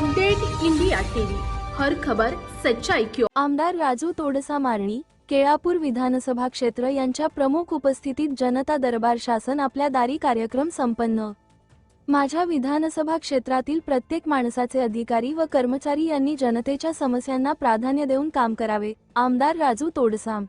Update India TV. हर खबर सच्चाई क्यों आमदार राजू तोडसा मारणी केळापूर विधानसभा क्षेत्र यांच्या प्रमुख उपस्थितीत जनता दरबार शासन आपल्या दारी कार्यक्रम संपन्न. माझ्या विधानसभा क्षेत्रातील प्रत्येक माणसाचे अधिकारी व कर्मचारी यांनी जनतेच्या समस्यांना प्राधान्य देऊन काम करावे आमदार राजू तोडसाम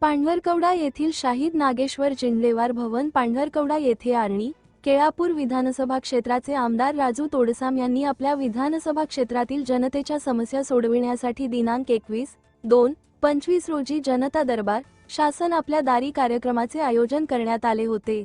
पांढरकवडा येथील शाहीद नागेश्वर जिंडलेवार भवन पांढरकवडा येथे आरणी केळापूर विधानसभा क्षेत्राचे आमदार राजू तोडसाम यांनी आपल्या विधानसभा क्षेत्रातील जनतेच्या समस्या सोडविण्यासाठी दिनांक एकवीस दोन पंचवीस रोजी जनता दरबार शासन आपल्या दारी कार्यक्रमाचे आयोजन करण्यात आले होते.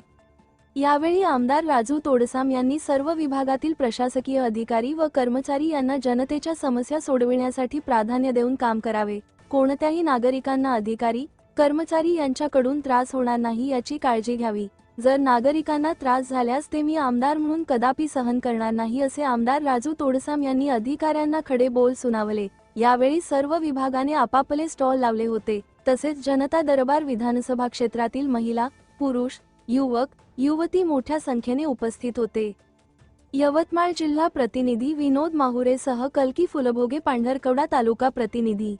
यावेळी आमदार राजू तोडसाम यांनी सर्व विभागातील प्रशासकीय अधिकारी व कर्मचारी यांना जनतेच्या समस्या सोडविण्यासाठी प्राधान्य देऊन काम करावे. कोणत्याही नागरिकांना अधिकारी कर्मचारी यांच्याकडून त्रास होणार नाही याची काळजी घ्यावी. जर नागरिकांना त्रास झाल्यास ते मी आमदार म्हणून कदापि सहन करणार नाही असे आमदार राजू तोडसाम यांनी अधिकाऱ्यांना खडे बोल सुनावले. यावेळी सर्व विभागाने आपापले स्टॉल लावले होते. तसेच जनता दरबार विधानसभा क्षेत्रातील महिला पुरुष युवक युवती मोठ्या संख्येने उपस्थित होते. यवतमाळ जिल्हा प्रतिनिधी विनोद माहुरेसह कलकी फुलभोगे पांढरकवडा तालुका प्रतिनिधी